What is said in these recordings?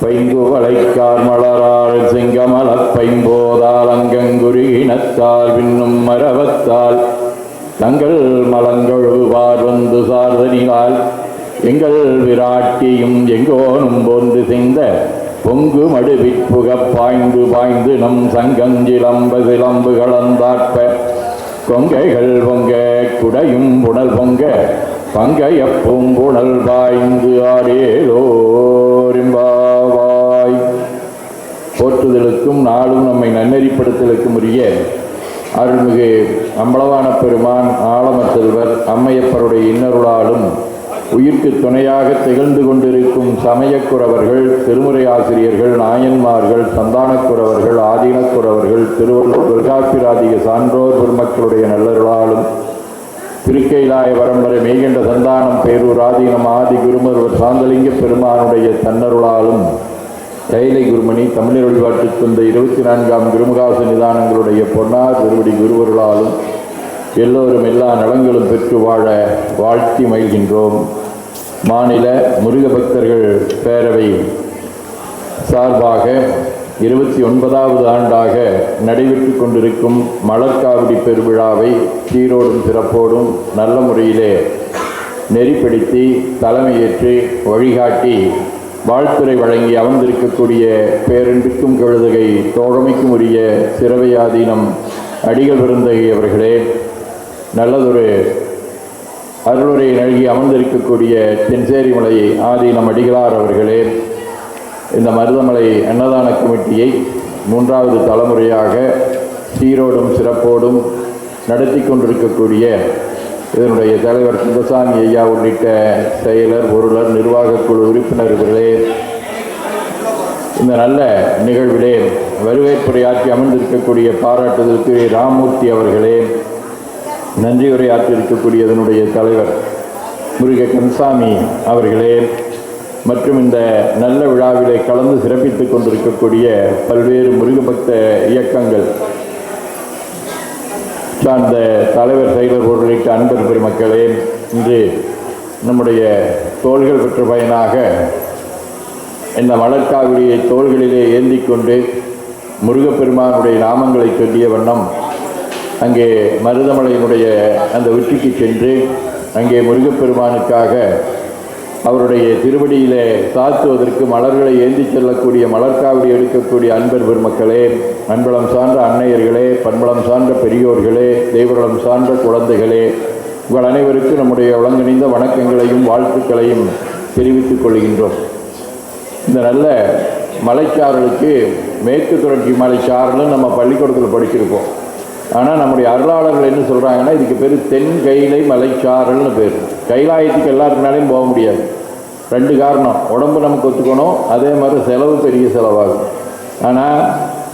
பைங்கு வளைக்கார் மலரால் செங்கமலப் பைம்போதால் அங்கங்குருகினத்தால் விண்ணும் மரவத்தால் தங்கள் மலங்கழுவார் வந்து சார்தனினால் எங்கள் விராட்டியும் எங்கோனும் போன்று செய்த பொங்கு மடுவிற்புகப் பாய்ந்து பாய்ந்து நம் சங்கஞ்சிலம்ப சிலம்பு கலந்தாற்ப கொங்கைகள் பொங்க குடையும் புனல் பொங்க பங்கைய பூங்குழல் பாய்ந்து ஆடேலோரிம்பாவாய். போற்றுதலுக்கும் நாளும் நம்மை நன்னெறிப்படுத்தலுக்கும் உரிய அருள்மிகு அம்பளவான பெருமான் ஆலம செல்வர் அம்மையப்பருடைய இன்னருளாலும் உயிர்க்கு துணையாக திகழ்ந்து கொண்டிருக்கும் சமயக்குறவர்கள் திருமுறை ஆசிரியர்கள் நாயன்மார்கள் சந்தானக்குறவர்கள் ஆதீனக்குறவர்கள் திருவள்ளுவர் தொல்காப்பிராதிக சான்றோர் பெருமக்களுடைய நல்லருளாலும் திருக்கைலாய வரம்பரை மெய்கண்ட சந்தானம் பேரூர் ஆதீனம் ஆதி குருமருவர் சாந்தலிங்க பெருமானுடைய தன்னருளாலும் கைலை குருமணி தமிழர் வழிபாட்டுத் தந்த இருபத்தி நான்காம் குருமுகாச நிதானங்களுடைய பொன்னார் திருவடி குருவர்களாலும் எல்லோரும் எல்லா நலங்களும் பெற்று வாழ வாழ்த்தி மகிழ்கின்றோம். மாநில முருக பக்தர்கள் பேரவை சார்பாக இருபத்தி ஒன்பதாவது ஆண்டாக நடைபெற்று கொண்டிருக்கும் மலர்காவடி பெருவிழாவை சீரோடும் சிறப்போடும் நல்ல முறையிலே நெறிப்படுத்தி தலைமையேற்று வழிகாட்டி வாழ்த்துறை வழங்கி அமர்ந்திருக்கக்கூடிய பேரன்பிற்கும் கழுதகை தோழமைக்கும் உரிய சிறவையாதீனம் அடிகள் விருந்தகை அவர்களே நல்லதொரு அருளுரை நல்கி அமர்ந்திருக்கக்கூடிய தென்சேரிமலை ஆதீனம் அடிகளார் அவர்களே இந்த மருதமலை அன்னதான கமிட்டியை மூன்றாவது தலைமுறையாக சீரோடும் சிறப்போடும் நடத்தி கொண்டிருக்கக்கூடிய இதனுடைய தலைவர் சுந்தசாமி ஐயா உள்ளிட்ட செயலர் பொருளர் நிர்வாகக் குழு உறுப்பினர்களே இந்த நல்ல நிகழ்விலே வருவேற்புரையாற்றி அமர்ந்திருக்கக்கூடிய பாராட்டுதலுக்கு ராமூர்த்தி அவர்களே நன்றி உரையாற்றிருக்கக்கூடிய இதனுடைய தலைவர் முருக கன்சாமி அவர்களே மற்றும் இந்த நல்ல விழாவிலே கலந்து சிறப்பித்துக் கொண்டிருக்கக்கூடிய பல்வேறு முருகபக்த இயக்கங்கள் சார்ந்த தலைவர் செயலர் உள்ளிட்ட அன்பர் பெருமக்களே இன்று நம்முடைய தோள்கள் பெற்ற பயனாக இந்த மலர்காவிரியை தோள்களிலே ஏந்தி கொண்டு முருகப்பெருமானுடைய நாமங்களை சொல்லிய வண்ணம் அங்கே மருதமலையினுடைய அந்த உச்சிக்கு சென்று அங்கே முருகப்பெருமானுக்காக அவருடைய திருவடியிலே சாத்துவதற்கு மலர்களை ஏந்தி செல்லக்கூடிய மலர்காவடி எடுக்கக்கூடிய அன்பர் பெருமக்களே அன்பளம் சார்ந்த அன்னையர்களே பண்பளம் சார்ந்த பெரியோர்களே தெய்வளம் சார்ந்த குழந்தைகளே உங்கள் அனைவருக்கும் நம்முடைய ஒழுங்கிணைந்த வணக்கங்களையும் வாழ்த்துக்களையும் தெரிவித்துக் கொள்கின்றோம். இந்த நல்ல மலைச்சாரலுக்கு மேற்கு தொடர்ச்சி மலைச்சாரல்னு நம்ம பள்ளிக்கூடத்தில் படிச்சிருப்போம் ஆனால் நம்முடைய அருளாளர்கள் என்ன சொல்கிறாங்கன்னா இதுக்கு பேர் தென் கைலை மலைச்சாரல்னு பேர். கைலாயத்துக்கு எல்லாருக்குனாலையும் போக முடியாது. ரெண்டு காரணம். உடம்பு நமக்கு ஒத்துக்கணும். அதே மாதிரி செலவு பெரிய செலவாகும். ஆனால்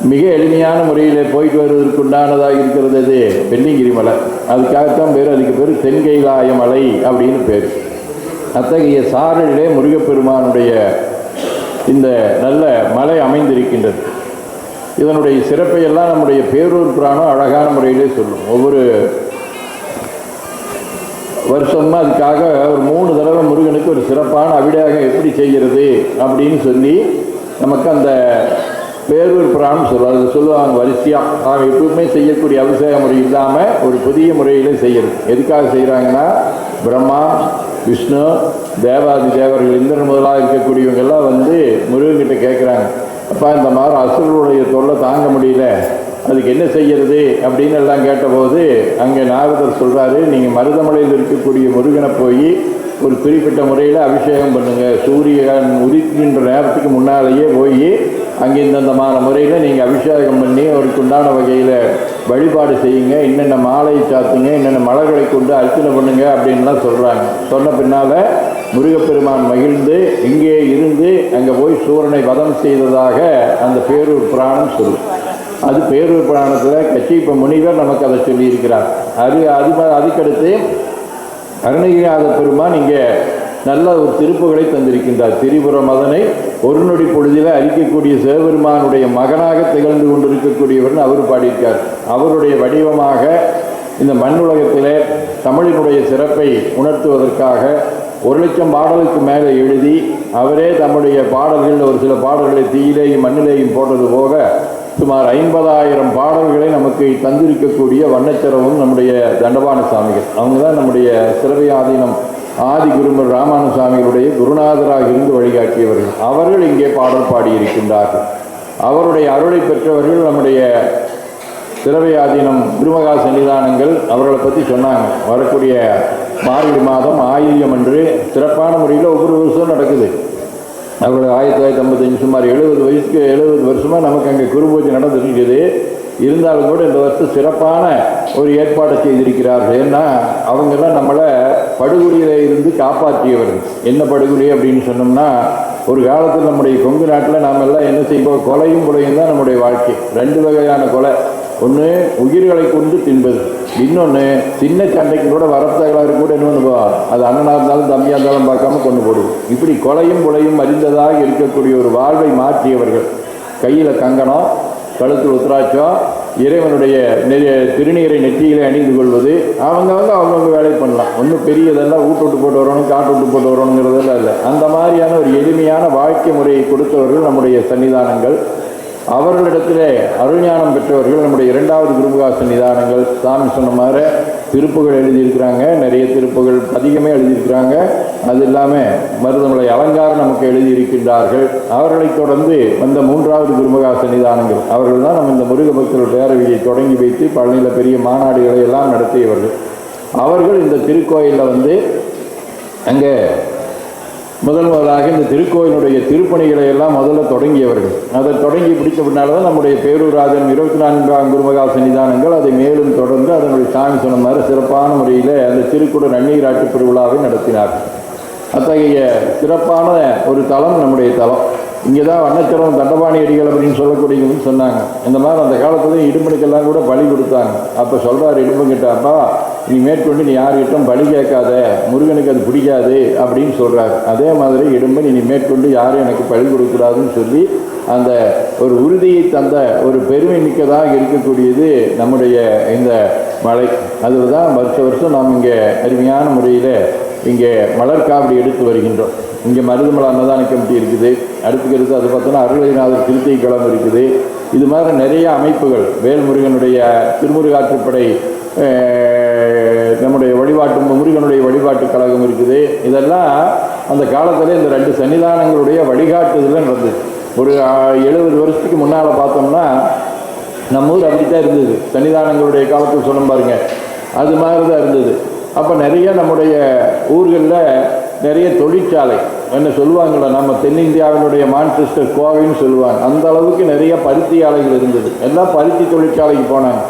மிக எளிமையான முறையில் போயிட்டு வருவதற்கு உண்டானதாக இருக்கிறது அது. வெள்ளிங்கிரி மலை. அதுக்காகத்தான் பேர். அதுக்கு பேர் தென்கைலாய மலை அப்படின்னு பேர். அத்தகைய சாரலிலே முருகப்பெருமானுடைய இந்த நல்ல மலை அமைந்திருக்கின்றது. இதனுடைய சிறப்பையெல்லாம் நம்முடைய பேரூர் புராணம் அழகான முறையிலே சொல்லும். ஒவ்வொரு வருஷமாக அதுக்காக ஒரு மூணு தடவை முருகனுக்கு ஒரு சிறப்பான அபிடேகம் எப்படி செய்கிறது அப்படின்னு சொல்லி நமக்கு அந்த பேரூர் புராணம் சொல்லுவாங்க. அது சொல்லுவாங்க வரிசையாக நாம் எப்பவுமே செய்யக்கூடிய அபிஷேக முறை இல்லாமல் ஒரு புதிய முறையில் செய்கிறது எதுக்காக செய்கிறாங்கன்னா பிரம்மா விஷ்ணு தேவாதி தேவர்கள் இந்திரன் முதலாக இருக்கக்கூடியவங்கெல்லாம் வந்து முருகன்கிட்ட கேட்குறாங்க அப்போ இந்த மாதிரி அசுரனுடைய தொல்லை தாங்க முடியல. அதுக்கு என்ன செய்கிறது அப்படின்னு எல்லாம் கேட்டபோது அங்கே நாரதர் சொல்கிறாரு நீங்கள் மருதமலையில் இருக்கக்கூடிய முருகனை போய் ஒரு குறிப்பிட்ட முறையில் அபிஷேகம் பண்ணுங்கள் சூரியன் உதிக்கின்ற நேரத்துக்கு முன்னாலேயே போய் அங்கே இந்தந்தமான முறையில் நீங்கள் அபிஷேகம் பண்ணி அவருக்கு உண்டான வகையில் வழிபாடு செய்யுங்க. என்னென்ன மாலை சாத்துங்க என்னென்ன மலர்களை கொண்டு அர்ச்சனை பண்ணுங்க அப்படின்லாம் சொல்கிறாங்க சொன்ன பின்னால் முருகப்பெருமான் மகிழ்ந்து இங்கே இருந்து அங்கே போய் சூரனை வதம் செய்ததாக அந்த பேரூர் புராணம் சொல்லும் அது பேரூர் புராணத்தில் கச்சிப்ப முனிவர் நமக்கு அதை சொல்லியிருக்கிறார். அது அது அதுக்கடுத்து அருணகிரிநாத பெருமான் இங்கே நல்ல ஒரு திருப்புகளை தந்திருக்கின்றார். திரிபுர மதனை ஒரு நொடி பொழுதில் அழிக்கக்கூடிய சிவபெருமானுடைய மகனாக திகழ்ந்து கொண்டிருக்கக்கூடியவர்னு அவர் பாடியிருக்கார். அவருடைய வடிவமாக இந்த மண்ணுலகத்தில் தமிழினுடைய சிறப்பை உணர்த்துவதற்காக ஒரு லட்சம் பாடலுக்கு மேலே எழுதி அவரே தம்முடைய பாடல்களில் ஒரு சில பாடல்களை தீயிலேயும் மண்ணிலேயும் போட்டது போக சுமார் ஐம்பதாயிரம் பாடல்களை நமக்கு தந்திருக்கக்கூடிய வண்ணச்சிரமும் நம்முடைய தண்டபாண சுவாமிகள் அவங்க தான் நம்முடைய சிறவையாதீனம் ஆதி குருமர் ராமானுசாமிகளுடைய குருநாதராக இருந்து வழிகாட்டியவர்கள். அவர்கள் இங்கே பாடல் பாடியிருக்கின்றார்கள். அவருடைய அருளை பெற்றவர்கள் நம்முடைய திரவையாதீனம் திருமகா சன்னிதானங்கள் அவர்களை பற்றி சொன்னாங்க. வரக்கூடிய மார்கழி மாதம் ஆயுதம் அன்று சிறப்பான முறையில் ஒவ்வொரு வருஷம் நடக்குது. அவர்கள் ஆயிரத்தி தொள்ளாயிரத்தி ஐம்பத்தஞ்சு சுமார் எழுபது வயசுக்கு எழுபது வருஷமாக நமக்கு அங்கே குருபூஜை நடந்துருக்குது. இருந்தாலும் கூட இந்த வருஷம் சிறப்பான ஒரு ஏற்பாட்டை செய்திருக்கிறார்கள். ஏன்னா அவங்கெல்லாம் நம்மளை படுகொலியில் இருந்து காப்பாற்றியவர்கள் என்ன படுகொலி அப்படின்னு சொன்னோம்னா ஒரு காலத்தில் நம்முடைய கொங்கு நாட்டில் நாம் எல்லாம் என்ன செய்வோம்? கொலையும் கொலையும் தான் நம்முடைய வாழ்க்கை. ரெண்டு வகையான கொலை. ஒன்று உயிர்களை கொண்டு தின்பது. இன்னொன்று சின்ன சண்டைக்கு கூட வரத்தகலாறு கூட என்ன அது அண்ணனாக இருந்தாலும் தம்பியாக இருந்தாலும் பார்க்காம கொண்டு போடுவோம் இப்படி கொலையும் கொலையும் அறிந்ததாக இருக்கக்கூடிய ஒரு வாழ்வை மாற்றியவர்கள். கையில் கங்கணம் கழுத்தில் உத்ராட்சம் இறைவனுடைய திருநீரை நெற்றியிலே அணிந்து கொள்வது. அவங்க வந்து அவங்கவுங்க வேலை பண்ணலாம். ஒன்றும் பெரியதெல்லாம் வீட்டு விட்டு போட்டு வரணும் காட்டு விட்டு போட்டு வரணுங்கிறதெல்லாம் இல்லை. அந்த மாதிரியான ஒரு எளிமையான வாழ்க்கை முறையை கொடுத்தவர்கள் நம்முடைய சன்னிதானங்கள். அவர்களிடத்திலே அருள்ஞானம் பெற்றவர்கள் நம்முடைய இரண்டாவது குருமுகா நிதானங்கள் சாமி சொன்ன மாதிரி திருப்புகள் எழுதியிருக்கிறாங்க நிறைய திருப்புகள் அதிகமே எழுதியிருக்கிறாங்க. அது இல்லாமல் மருதமலை அலங்காரம் நமக்கு எழுதியிருக்கின்றார்கள். அவர்களை தொடர்ந்து வந்த மூன்றாவது குருமகா சன்னிதானங்கள் அவர்கள் தான் நம்ம இந்த முருக பக்தர்கள் பேரவையை தொடங்கி வைத்து பழனியில் பெரிய மாநாடுகளை எல்லாம் நடத்தியவர்கள். அவர்கள் இந்த திருக்கோயிலில் வந்து அங்கே முதல் முதலாக இந்த திருக்கோயிலுடைய திருப்பணிகளை எல்லாம் முதல்ல தொடங்கியவர்கள். அதை தொடங்கி பிடிச்ச பின்னால தான் நம்முடைய பேரூராஜன் இருபத்தி நான்காம் குருமகா சன்னிதானங்கள் அதை மேலும் தொடர்ந்து அதனுடைய சாமி சொன்ன மாதிரி சிறப்பான முறையில் அந்த திருக்குட நன்னீராட்டு பெருவிழாவை நடத்தினார் அத்தகைய சிறப்பான ஒரு தலம் நம்முடைய தலம். இங்கே தான் வண்ணச்சரம் தண்டபாணி அடிகள் அப்படின்னு சொல்லக்கூடியவங்கன்னு சொன்னாங்க. இந்த மாதிரி அந்த காலத்துலேயும் இடும்பனுக்கெல்லாம் கூட பலி கொடுத்தாங்க. அப்போ சொல்கிறார் இடும்பங்கிட்ட அப்பா நீ மேற்கொண்டு நீ யார்கிட்டும் பலி கேட்காத முருகனுக்கு அது பிடிக்காது அப்படின்னு சொல்கிறார் அதே மாதிரி இடும்பன் இனி மேற்கொண்டு யாரும் எனக்கு பலி கொடுக்கக்கூடாதுன்னு சொல்லி அந்த ஒரு உறுதியை தந்த ஒரு பெருமை மிக்கதாக இருக்கக்கூடியது நம்முடைய இந்த மலை. அதுதான் வருஷ வருஷம் நாம் இங்கே அருமையான முறையில் இங்கே மலர்காவடி எடுத்து வருகின்றோம். இங்கே மருதமலை அன்னதான கமிட்டி இருக்குது. அடுத்துக்கிறது அது பார்த்தோன்னா அருளைநாதர் திருத்தை களம் இருக்குது. இது மாதிரி நிறைய அமைப்புகள். வேல்முருகனுடைய திருமுருகாற்றுப்படை நம்முடைய வழிபாட்டு முருகனுடைய வழிபாட்டு கழகம் இருக்குது. இதெல்லாம் அந்த காலத்தில் இந்த ரெண்டு சன்னிதானங்களுடைய வழிகாட்டுதல் நடந்தது. ஒரு எழுபது வருஷத்துக்கு முன்னால் பார்த்தோம்னா நம்ம ஊர் அப்படி தான் இருந்தது. சன்னிதானங்களுடைய காலத்தில் சொன்ன பாருங்க. அது மாதிரி தான் இருந்தது. அப்போ நிறைய நம்முடைய ஊர்களில் நிறைய தொழிற்சாலை என்ன சொல்லுவாங்களே நம்ம தென்னிந்தியாவினுடைய மான்செஸ்டர் கோவைன்னு சொல்லுவாங்க. அந்த அளவுக்கு நிறைய பருத்தி ஆலைகள் இருந்தது. எல்லாம் பருத்தி தொழிற்சாலைக்கு போனாங்க.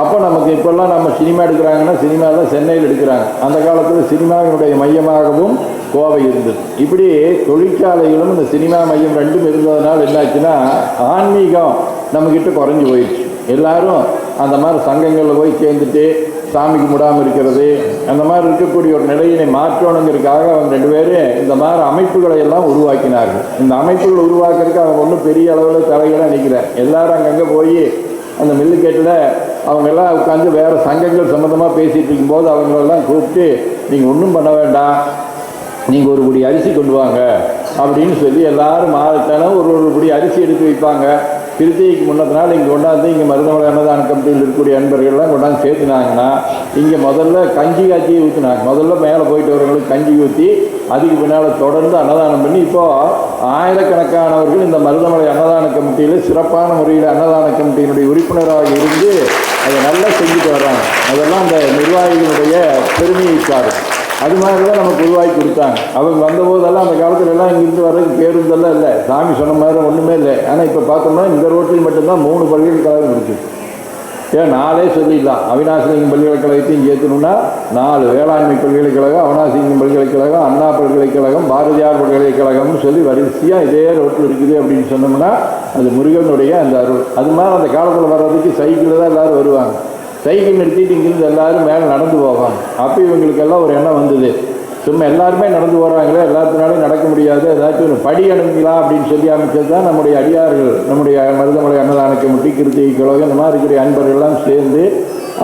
அப்போ நமக்கு இப்போல்லாம் நம்ம சினிமா எடுக்கிறாங்கன்னா சினிமாவில் சென்னையில் எடுக்கிறாங்க. அந்த காலத்தில் சினிமாவினுடைய மையமாகவும் கோவை இருந்தது. இப்படி தொழிற்சாலைகளும் இந்த சினிமா மையம் ரெண்டும் இருந்ததுனால என்னாச்சுன்னா ஆன்மீகம் நம்மக்கிட்ட குறைஞ்சி போயிடுச்சு. எல்லாரும் அந்த மாதிரி சங்கங்களில் போய் சேர்ந்துட்டு சாமிக்கு முடாமல் இருக்கிறது அந்த மாதிரி இருக்கக்கூடிய ஒரு நிலையினை மாற்றணுங்கிறதுக்காக அவங்க ரெண்டு பேரும் இந்த மாதிரி அமைப்புகளை எல்லாம் உருவாக்கினார்கள். இந்த அமைப்புகளை உருவாக்குறதுக்கு அவங்க ஒன்றும் பெரிய அளவில் தலைகளாக நிற்கல எல்லாரும் அங்கங்கே போய் அந்த மில்லுக்கேட்டில் அவங்க எல்லாம் உட்காந்து வேறு சங்கங்கள் சம்மந்தமாக பேசிகிட்டு இருக்கும்போது அவங்களெல்லாம் கூப்பிட்டு நீங்கள் ஒன்றும் பண்ண வேண்டாம். நீங்கள் ஒரு குடி அரிசி கொண்டு வாங்க. அப்படின்னு சொல்லி எல்லாரும் மாதத்தாலும் ஒரு ஒரு குடி அரிசி எடுத்து வைப்பாங்க. திருத்திக்கு முன்னத்தினால் இங்கே கொண்டாந்து இங்கே மருதமலை அன்னதான கமிட்டியில் இருக்கக்கூடிய அன்பர்கள்லாம் கொண்டாந்து சேர்த்துனாங்கன்னா இங்கே முதல்ல கஞ்சி காய்ச்சி ஊற்றினாங்க முதல்ல மேலே போயிட்டு வரவங்களுக்கு கஞ்சி ஊற்றி அதுக்கு பின்னால் தொடர்ந்து அன்னதானம் பண்ணி இப்போ ஆயிரக்கணக்கானவர்கள் இந்த மருதமலை அன்னதான கமிட்டியில் சிறப்பான முறையில் அன்னதான கமிட்டியினுடைய உறுப்பினராக இருந்து அதை நல்லா செஞ்சுட்டு வர்றாங்க. அதெல்லாம் அந்த நிர்வாகிகளுடைய பெருமையை சாரும். அது மாதிரி தான் நமக்கு உருவாக்கி கொடுத்தாங்க. அவங்க வந்தபோதெல்லாம் அந்த காலத்தில் எல்லாம் இங்கிருந்து வர்றதுக்கு பேருந்தெல்லாம் இல்லை. சாமி சொன்ன மாதிரி ஒன்றுமே இல்லை. ஆனால் இப்போ பார்த்தோம்னா இந்த ரோட்டில் மட்டும்தான் மூணு பல்கலைக்கழகம் இருக்குது ஏன் நாளே சொல்லிடலாம். அவினாசிலிங்கம் பல்கலைக்கழகத்தையும் சேர்த்தணும்னா நாலு வேளாண்மை பல்கலைக்கழகம் அவினாசிலிங்கம் பல்கலைக்கழகம் அண்ணா பல்கலைக்கழகம் பாரதியார் பல்கலைக்கழகம்னு சொல்லி வரிசையாக இதே ரோட்டில் இருக்குது அப்படின்னு சொன்னோம்னா அது முருகனுடைய அந்த அருள். அது மாதிரி அந்த காலத்தில் வர்றதுக்கு சைக்கிளில் தான் எல்லாரும் வருவாங்க. சைக்கிள் நிறுத்திட்டு இங்கிருந்து எல்லாரும் மேலே நடந்து போவாங்க. அப்போ இவங்களுக்கெல்லாம் ஒரு எண்ணம் வந்தது. சும்மா எல்லாருமே நடந்து போகிறாங்களே எல்லாத்தினாலும் நடக்க முடியாது. ஏதாச்சும் ஒரு படி அனுப்பிக்கலாம் அப்படின்னு சொல்லி அமைச்சது தான் நம்முடைய அடியார்கள் நம்முடைய மருதமலை அன்னதான கமிட்டி கிருத்திகை கழகம் இந்த மாதிரி இருக்கிற அன்பர்கள்லாம் சேர்ந்து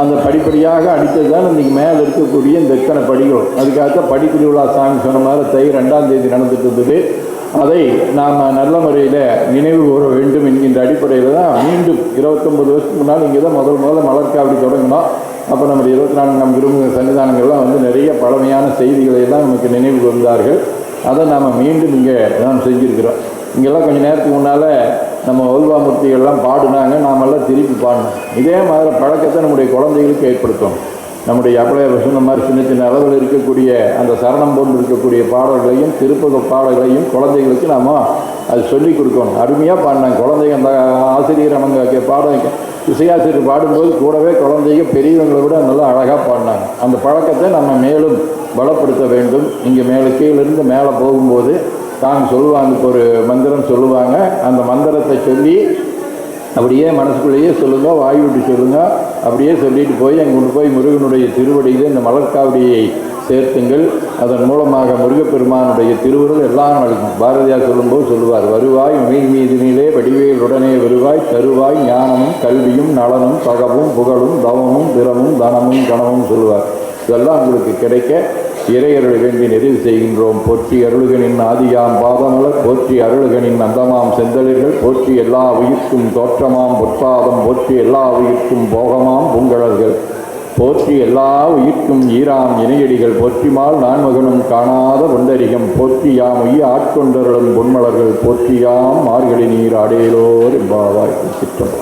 அந்த படிப்படியாக அடித்தது தான் இன்றைக்கி மேலே இருக்கக்கூடிய இந்த இத்தனை படிகள். அதுக்காக படி திருவிழா சாமி சொன்ன மாதிரி தை ரெண்டாம் தேதி நடந்துட்டு இருந்தது. அதை நாம் நல்ல முறையில் நினைவு கூற வேண்டும் என்கின்ற அடிப்படையில் தான் மீண்டும் இருபத்தொம்பது வருஷத்துக்கு முன்னால் இங்கே தான் முதல் முதல்ல மலர்காவடி தொடங்கினோம். அப்போ நம்ம இருபத்தி நான்கு நம் விரும்புகிற சன்னிதானங்கள்லாம் வந்து நிறைய பழமையான செய்திகளை எல்லாம் நமக்கு நினைவு கூர்ந்தார்கள். அதை நாம் மீண்டும் இங்கே நாம் செஞ்சுருக்கிறோம். இங்கெல்லாம் கொஞ்ச நேரத்துக்கு முன்னால் நம்ம ஓல்வாமூர்த்திகள்லாம் பாடினாங்க. நாமெல்லாம் திருப்பி பாடினோம். இதே மாதிரி பழக்கத்தை நம்முடைய குழந்தைகளுக்கு ஏற்படுத்தணும் நம்முடைய அப்படியே சொன்ன மாதிரி சின்ன சின்ன அளவில் இருக்கக்கூடிய அந்த சரணம் போன்று இருக்கக்கூடிய பாடல்களையும் திருப்பத பாடல்களையும் குழந்தைகளுக்கு நாம் அது சொல்லிக் கொடுக்கணும். அருமையாக பாடினாங்க. குழந்தைங்க அந்த ஆசிரியர் அவங்க பாட இசையாசிரியர் பாடும்போது கூடவே குழந்தைங்க பெரியவங்களை விட நல்லா அழகாக பாடினாங்க. அந்த பழக்கத்தை நம்ம மேலும் பலப்படுத்த வேண்டும். இங்கே மேலே கீழிருந்து மேலே போகும்போது தாங்க சொல்லுவாங்க இப்போ ஒரு மந்திரம் சொல்லுவாங்க. அந்த மந்திரத்தை சொல்லி அப்படியே மனசுக்குள்ளேயே சொல்லுங்க வாய் விட்டு சொல்லுங்க. அப்படியே சொல்லிட்டு போய் அங்கே கொண்டு போய் முருகனுடைய திருவடியில் இந்த மலர்காவடியை சேர்த்துங்கள். அதன் மூலமாக முருகப்பெருமானுடைய திருவுருள் எல்லாம் நடக்கும் பாரதியார் சொல்லும்போது சொல்லுவார் வருவாய் மீன் மீதினிலே வடிவேலுடனே வருவாய். தருவாய் ஞானமும் கல்வியும் நலனும் பகவும் புகழும் தவமும் திறமும் தனமும் கணமும் சொல்லுவார். இதெல்லாம் உங்களுக்கு கிடைக்க இறையருள் வேண்டி நிறைவு செய்கின்றோம். போற்றி அருளுகனின் ஆதியாம் பாதமலர் போற்றி அருளுகனின் அந்தமாம் செந்தலிர்கள் போற்றி எல்லா உயிர்க்கும் தோற்றமாம் பொற்பாதம் போற்றி எல்லா உயிர்க்கும் போகமாம் பூங்கழல்கள். போற்றி எல்லா உயிர்க்கும் ஈராம் இணையடிகள் போற்றிமால் நான்மகனும் காணாத பொண்டரிகம் போற்றியாம் உய்ய ஆட்கொண்டருளும் பொன்மலர்கள் போற்றியாம் மார்கழி நீர் அடையலோர் எம்பாவாய் சிற்றம்